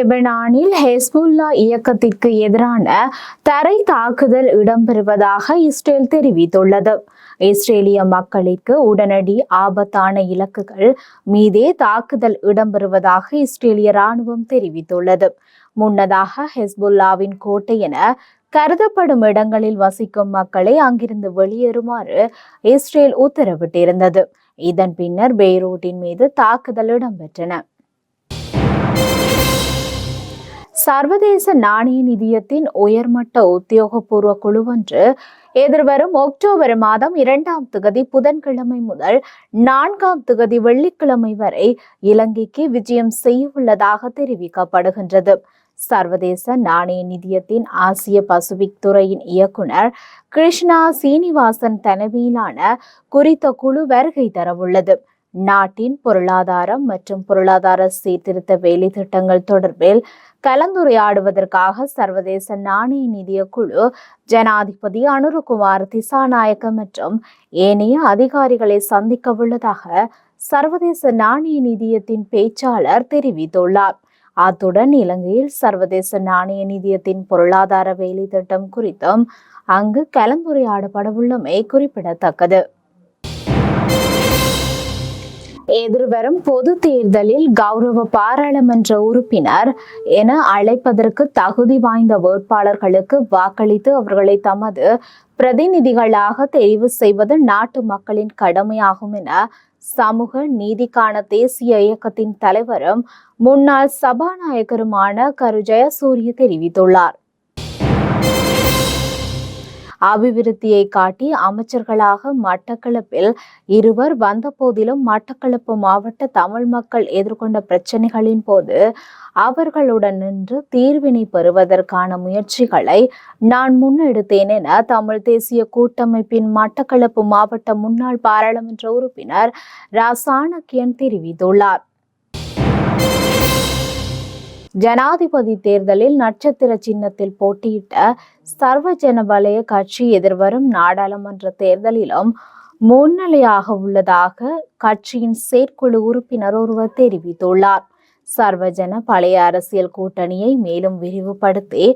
லெபனானில் ஹெஸ்புல்லா இயக்கத்திற்கு எதிரான தரை தாக்குதல் இடம்பெறுவதாக இஸ்ரேல் தெரிவித்துள்ளது. இஸ்ரேலிய மக்களுக்கு உடனடி ஆபத்தான இலக்குகள் மீதே தாக்குதல் இடம்பெறுவதாக இஸ்ரேலிய ராணுவம் தெரிவித்துள்ளது. முன்னதாக ஹெஸ்புல்லாவின் கோட்டை என கருதப்படும் இடங்களில் வசிக்கும் மக்களை அங்கிருந்து வெளியேறுமாறு இஸ்ரேல் உத்தரவிட்டிருந்தது. இதன் பின்னர் பெய்ரூட்டின் மீது தாக்குதல் இடம்பெற்றன. சர்வதேச நாணய நிதியத்தின் உயர்மட்ட உத்தியோகபூர்வ குழுவொன்று எதிர்வரும் அக்டோபர் மாதம் இரண்டாம் திகதி புதன்கிழமை முதல் நான்காம் திகதி வெள்ளிக்கிழமை வரை இலங்கைக்கு விஜயம் செய்யவுள்ளதாக தெரிவிக்கப்படுகின்றது. சர்வதேச நாணய நிதியத்தின் ஆசிய பசிபிக் துறையின் இயக்குனர் கிருஷ்ணா சீனிவாசன் தலைமையிலான குறித்த குழு வருகை தரவுள்ளது. நாட்டின் பொருளாதாரம் மற்றும் பொருளாதார சீர்திருத்த வேலை திட்டங்கள் தொடர்பில் கலந்துரையாடுவதற்காக சர்வதேச நாணய நிதிய குழு ஜனாதிபதி அனுருகுமார் திசாநாயக்க மற்றும் ஏனைய அதிகாரிகளை சந்திக்க உள்ளதாக சர்வதேச நாணய நிதியத்தின் பேச்சாளர் தெரிவித்துள்ளார். அத்துடன் இலங்கையில் சர்வதேச நாணய நிதியத்தின் பொருளாதார வேலை திட்டம் குறித்தும் அங்கு கலந்துரையாடப்படவுள்ளமை குறிப்பிடத்தக்கது. எதிர்வரும் பொது தேர்தலில் கௌரவ பாராளுமன்ற உறுப்பினர் என அழைப்பதற்கு தகுதி வாய்ந்த வேட்பாளர்களுக்கு வாக்களித்து அவர்களை தமது பிரதிநிதிகளாக தெரிவு செய்வது நாட்டு மக்களின் கடமையாகும் என சமூக நீதிக்கான தேசிய இயக்கத்தின் தலைவரும் முன்னாள் சபாநாயகருமான கரு ஜெயசூரிய தெரிவித்துள்ளார். அபிவிருத்தியை காட்டி அமைச்சர்களாக மட்டக்களப்பில் இருவர் வந்த போதிலும் மட்டக்களப்பு மாவட்ட தமிழ் மக்கள் எதிர்கொண்ட பிரச்சனைகளின் போது அவர்களுடன் நின்று தீர்வினை பெறுவதற்கான முயற்சிகளை நான் முன்னெடுத்தேன் என தமிழ் தேசிய கூட்டமைப்பின் மட்டக்களப்பு மாவட்ட முன்னாள் பாராளுமன்ற உறுப்பினர் ரா சாணக்கியன் தெரிவித்துள்ளார். ஜனாதிபதி தேர்தலில் நட்சத்திர சின்னத்தில் போட்டியிட்ட சர்வஜன வலய கட்சி எதிர்வரும் நாடாளுமன்ற தேர்தலிலும் முன்னிலையாக உள்ளதாக கட்சியின் செயற்குழு உறுப்பினர் ஒருவர் தெரிவித்துள்ளார். சர்வஜன பழைய அரசியல் கூட்டணியை மேலும் விரிவுபடுத்தி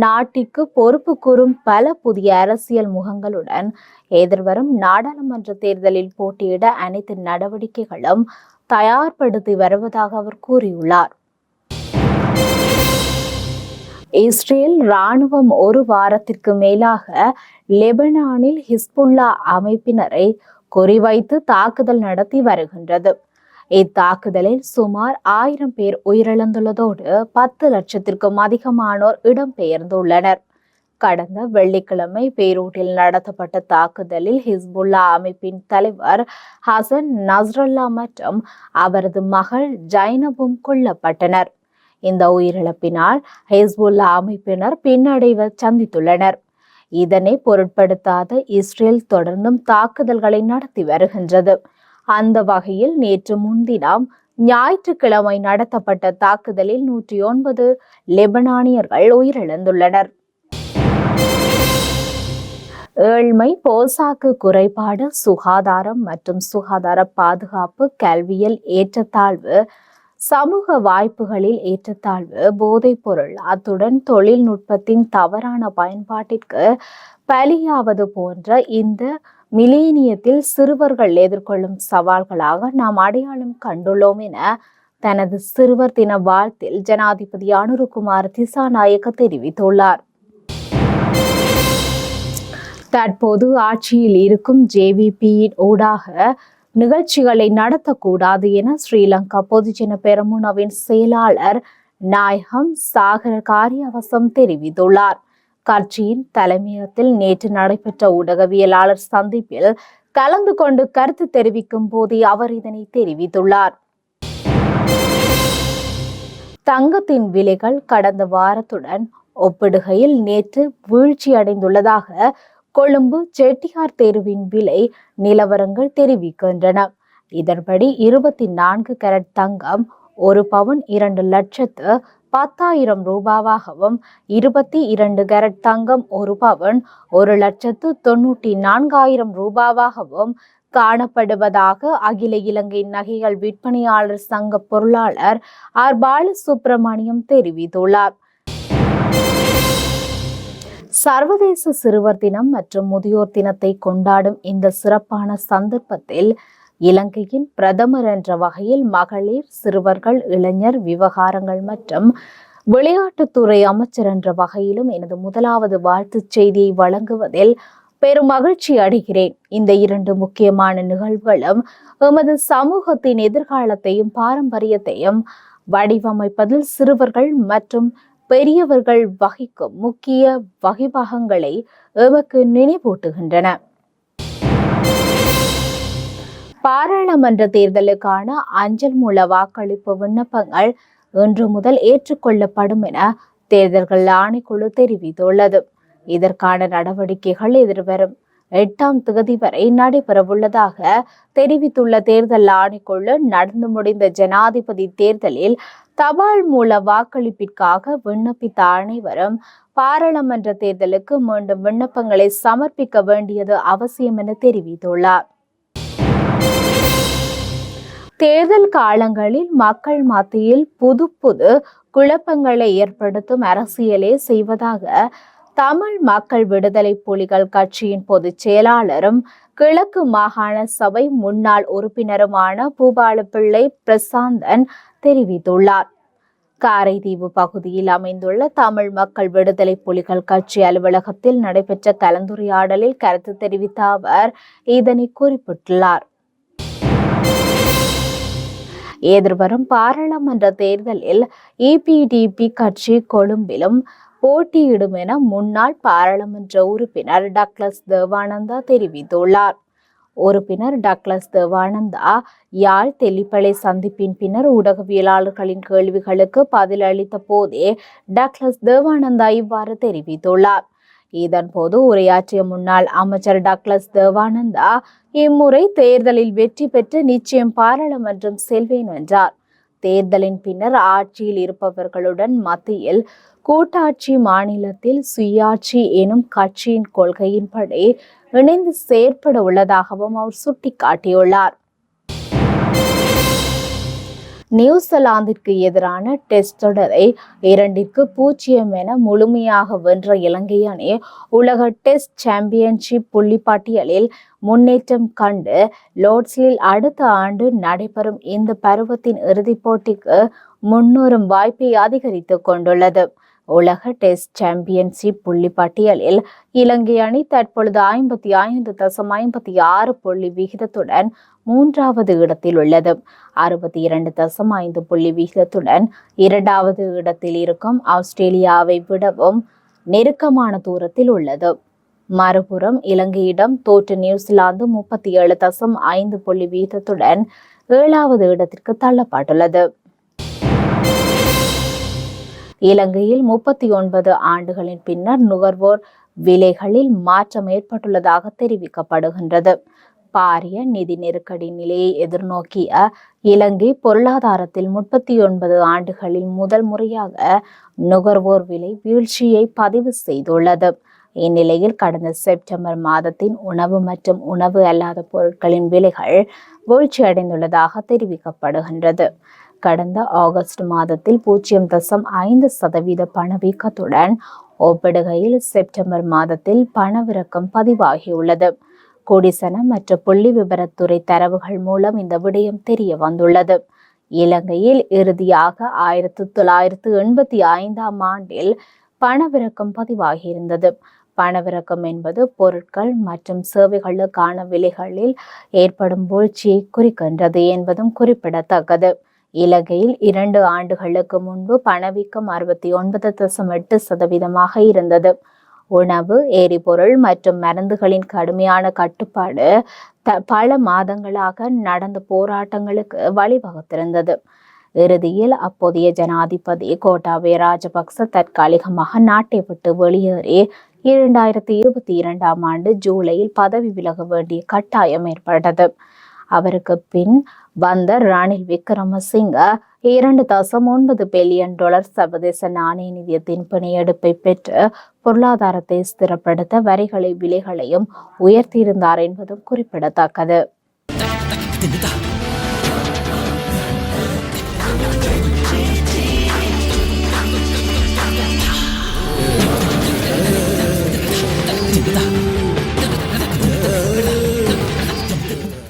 நாட்டிற்கு பொறுப்பு கூறும் பல புதிய அரசியல் முகங்களுடன் எதிர்வரும் நாடாளுமன்ற தேர்தலில் போட்டியிட அனைத்து நடவடிக்கைகளும் தயார்படுத்தி வருவதாக அவர் கூறியுள்ளார். இஸ்ரேல் ராணுவம் ஒரு வாரத்திற்கு மேலாக லெபனானில் ஹிஸ்புல்லா அமைப்பினரை குறிவைத்து தாக்குதல் நடத்தி வருகின்றது. இத்தாக்குதலில் சுமார் ஆயிரம் பேர் உயிரிழந்துள்ளதோடு பத்து லட்சத்திற்கும் அதிகமானோர் இடம்பெயர்ந்துள்ளனர். கடந்த வெள்ளிக்கிழமை பெய்ரூட்டில் நடத்தப்பட்ட தாக்குதலில் ஹிஸ்புல்லா அமைப்பின் தலைவர் ஹசன் நஸ்ரல்லா மற்றும் அவரது மகள் ஜைனபும் கொல்லப்பட்டனர். இந்த உயிரிழப்பினால் ஹெஸ்புல்லா அமைப்பினர் பின்னடைவை சந்தித்துள்ளனர். இதனை பொருட்படுத்தாத இஸ்ரேல் தொடர்ந்தும் தாக்குதல்களை நடத்தி வருகின்றது. அந்த வகையில் நேற்று முன்தினம் ஞாயிற்றுக்கிழமை நடத்தப்பட்ட தாக்குதலில் நூற்றி ஒன்பது லெபனானியர்கள் உயிரிழந்துள்ளனர். ஏழ்மை போசாக்கு குறைபாடு சுகாதாரம் மற்றும் சுகாதார பாதுகாப்பு கல்வியல் ஏற்றத்தாழ்வு சமூக வாய்ப்புகளில் ஏற்றத்தாழ்வு போதைப்பொருள் அத்துடன் தொழில்நுட்பத்தின் தவறான பயன்பாட்டிற்கு பலியாவது போன்ற இந்த மிலேனியத்தில் சிறுவர்கள் எதிர்கொள்ளும் சவால்களாக நாம் அடையாளம் கண்டுள்ளோம் என தனது சிறுவர் தின வாழ்த்தில் ஜனாதிபதி அனுருகுமார் திசாநாயக்க தெரிவித்துள்ளார். தற்போது ஆட்சியில் இருக்கும் ஜேவிபியின் ஊடாக நிகழ்ச்சிகளை நடத்தக்கூடாது என ஸ்ரீலங்கா பொதுஜன பெரமுனவின் செயலாளர் நாயகம் சாகர காரியவசம் தெரிவித்துள்ளார். கட்சியின் தலைமையகத்தில் நேற்று நடைபெற்ற ஊடகவியலாளர் சந்திப்பில் கலந்து கொண்டு கருத்து தெரிவிக்கும் போதே அவர் இதனை தெரிவித்துள்ளார். தங்கத்தின் விலைகள் கடந்த வாரத்துடன் ஒப்பிடுகையில் நேற்று வீழ்ச்சியடைந்துள்ளதாக கொழும்பு செட்டியார் தேர்வின் விலை நிலவரங்கள் தெரிவிக்கின்றன. இதன்படி இருபத்தி நான்கு கேரட் தங்கம் ஒரு பவுன் இரண்டு லட்சத்து பத்தாயிரம் ரூபாவாகவும் இருபத்தி இரண்டு கேரட் தங்கம் ஒரு பவுன் ஒரு லட்சத்து தொன்னூற்றி நான்காயிரம் ரூபாவாகவும் காணப்படுவதாக அகில இலங்கை நகைகள் விற்பனையாளர் சங்க பொருளாளர் ஆர். பாலசுப்ரமணியம் தெரிவித்துள்ளார். சர்வதேச சிறுவர் தினம் மற்றும் முதியோர் தினத்தை கொண்டாடும் இந்த சிறப்பான சந்தர்ப்பத்தில் இலங்கையின் பிரதமர் என்ற வகையில் மகளிர் சிறுவர்கள் இளைஞர் விவகாரங்கள் மற்றும் விளையாட்டுத்துறை அமைச்சர் என்ற வகையிலும் எனது முதலாவது வாழ்த்துச் செய்தியை வழங்குவதில் பெரும் மகிழ்ச்சி அடைகிறேன். இந்த இரண்டு முக்கியமான நிகழ்வுகளும் எமது சமூகத்தின் எதிர்காலத்தையும் பாரம்பரியத்தையும் வடிவமைப்பதில் சிறுவர்கள் மற்றும் பெரியவர்கள் வகிக்கும் முக்கிய வகிபாகங்களை எமக்கு நினைவூட்டுகின்றன. பாராளுமன்ற தேர்தலுக்கான அஞ்சல் மூல வாக்களிப்பு விண்ணப்பங்கள் இன்று முதல் ஏற்றுக்கொள்ளப்படும் என தேர்தல்கள் ஆணைக்குழு தெரிவித்துள்ளது. இதற்கான நடவடிக்கைகள் எதிர்வரும். எட்டாம் தேதி வரை நடைபெறவுள்ளதாக தெரிவித்துள்ள தேர்தல் ஆணைக்குழு நடந்து முடிந்த ஜனாதிபதி தேர்தலில் தபால் மூல வாக்களிப்பிற்காக விண்ணப்பித்த அனைவரும் பாராளுமன்ற தேர்தலுக்கு மீண்டும் விண்ணப்பங்களை சமர்ப்பிக்க வேண்டியது அவசியம் என தெரிவித்துள்ளார். தேர்தல் காலங்களில் மக்கள் மத்தியில் புது புது குழப்பங்களை ஏற்படுத்தும் அரசியலே செய்வதாக தமிழ் மக்கள் விடுதலை புலிகள் கட்சியின் பொதுச் செயலாளரும் கிழக்கு மாகாண சபை முன்னாள் உறுப்பினருமான பூபாலப்பிள்ளை பிரசாந்தன் தெரிவித்துள்ளார். காரைதீவு பகுதியில் அமைந்துள்ள தமிழ் மக்கள் விடுதலை புலிகள் கட்சி அலுவலகத்தில் நடைபெற்ற கலந்துரையாடலில் கருத்து தெரிவித்த அவர் இதனை குறிப்பிட்டுள்ளார். எதிர்வரும் பாராளுமன்ற தேர்தலில் இபிடிபி கட்சி கொழும்பிலும் போட்டியிடும் என முன்னாள் பாராளுமன்ற உறுப்பினர் டக்ளஸ் தேவானந்தா தெரிவித்துள்ளார். உறுப்பினர் டக்ளஸ் தேவானந்தா யாழ் தெல்லிப்பளை சந்திப்பின் பின்னர் ஊடகவியலாளர்களின் கேள்விகளுக்கு பதிலளித்த போதே டக்ளஸ் தேவானந்தா இவ்வாறு தெரிவித்துள்ளார். இதன்போது உரையாற்றிய முன்னாள் அமைச்சர் டக்ளஸ் தேவானந்தா இம்முறை தேர்தலில் வெற்றி பெற்று நிச்சயம் பாராளுமன்றம் செல்வேன் என்றார். தேர்தலின் பின்னர் ஆட்சியில் இருப்பவர்களுடன் மத்தியில் கூட்டாட்சி மாநிலத்தில் சுயாட்சி எனும் கட்சியின் கொள்கையின்படி இணைந்து செயற்பட உள்ளதாகவும் அவர் சுட்டிக்காட்டியுள்ளார். நியூசிலாந்திற்கு எதிரான டெஸ்ட் தொடரை இரண்டிற்கு பூஜ்ஜியம் என முழுமையாக வென்ற இலங்கை அணி உலக டெஸ்ட் சாம்பியன்ஷிப் புள்ளிப்பட்டியலில் முன்னேற்றம் கண்டு லோர்ட்ஸில் அடுத்த ஆண்டு நடைபெறும் இந்த பருவத்தின் இறுதிப் போட்டிக்கு முன்னோரும் வாய்ப்பை அதிகரித்துக் கொண்டுள்ளது. உலக டெஸ்ட் சாம்பியன்ஷிப் புள்ளி பட்டியலில் இலங்கை அணி தற்பொழுது ஐம்பத்தி ஐந்து தசம் ஐம்பத்தி ஆறு புள்ளி விகிதத்துடன் மூன்றாவது இடத்தில் உள்ளது. அறுபத்தி இரண்டு தசம் ஐந்து புள்ளி விகிதத்துடன் இரண்டாவது இடத்தில் இருக்கும் ஆஸ்திரேலியாவை விடவும் நெருக்கமான தூரத்தில் உள்ளது. மறுபுறம் இலங்கையிடம் தோற்று நியூசிலாந்து முப்பத்தி ஏழு தசம் ஐந்து புள்ளி வீதத்துடன் ஏழாவது இடத்திற்கு தள்ளப்பட்டுள்ளது. இலங்கையில் முப்பத்தி ஒன்பது ஆண்டுகளின் பின்னர் நுகர்வோர் விலைகளில் மாற்றம் ஏற்பட்டுள்ளதாக தெரிவிக்கப்படுகின்றது. பாரிய நிதி நெருக்கடி நிலையை எதிர்நோக்கிய இலங்கை பொருளாதாரத்தில் முப்பத்தி ஒன்பது ஆண்டுகளில் முதல் முறையாக நுகர்வோர் விலை வீழ்ச்சியை பதிவு செய்துள்ளது. இந்நிலையில் கடந்த செப்டம்பர் மாதத்தின் உணவு மற்றும் உணவு அல்லாத பொருட்களின் விலைகள் வீழ்ச்சியடைந்துள்ளதாக தெரிவிக்கப்படுகின்றது. கடந்த ஆகஸ்ட் மாதத்தில் பூஜ்ஜியம் தசம் ஐந்து சதவீத பணவீக்கத்துடன் ஒப்பிடுகையில் செப்டம்பர் மாதத்தில் பணவிறக்கம் பதிவாகியுள்ளது. குடிசன மற்றும் புள்ளி விவரத்துறை தரவுகள் மூலம் இந்த விடயம் தெரிய வந்துள்ளது. இலங்கையில் இறுதியாக ஆயிரத்தி தொள்ளாயிரத்து எண்பத்தி ஐந்தாம் ஆண்டில் பணவிறக்கம் பதிவாகியிருந்தது. பணவிறக்கம் என்பது பொருட்கள் மற்றும் சேவைகளுக்கான விலைகளில் ஏற்படும் வீழ்ச்சியை குறிக்கின்றது என்பதும் குறிப்பிடத்தக்கது. இலங்கையில் இரண்டு ஆண்டுகளுக்கு முன்பு பணவீக்கம் அறுபத்தி ஒன்பது தசம் எட்டு சதவீதமாக இருந்தது. உணவு எரிபொருள் மற்றும் மருந்துகளின் கடுமையான கட்டுப்பாடு த பல மாதங்களாக நடந்த போராட்டங்களுக்கு வழிவகுத்திருந்தது. இறுதியில் அப்போதைய ஜனாதிபதி கோட்டாபய ராஜபக்ச தற்காலிகமாக நாட்டை விட்டு வெளியேறி இரண்டாயிரத்தி இருபத்தி இரண்டாம் ஆண்டு ஜூலையில் பதவி விலக வேண்டிய கட்டாயம் ஏற்பட்டது. அவருக்கு பின் வந்த ரணில் விக்ரமசிங்க இரண்டு தசம் ஒன்பது பில்லியன் டாலர் சர்வதேச நாணய நிதியத்தின் பிணையெடுப்பை பெற்று பொருளாதாரத்தை ஸ்திரப்படுத்த வரிகளை விலைகளையும் உயர்த்தியிருந்தார் என்பதும் குறிப்பிடத்தக்கது.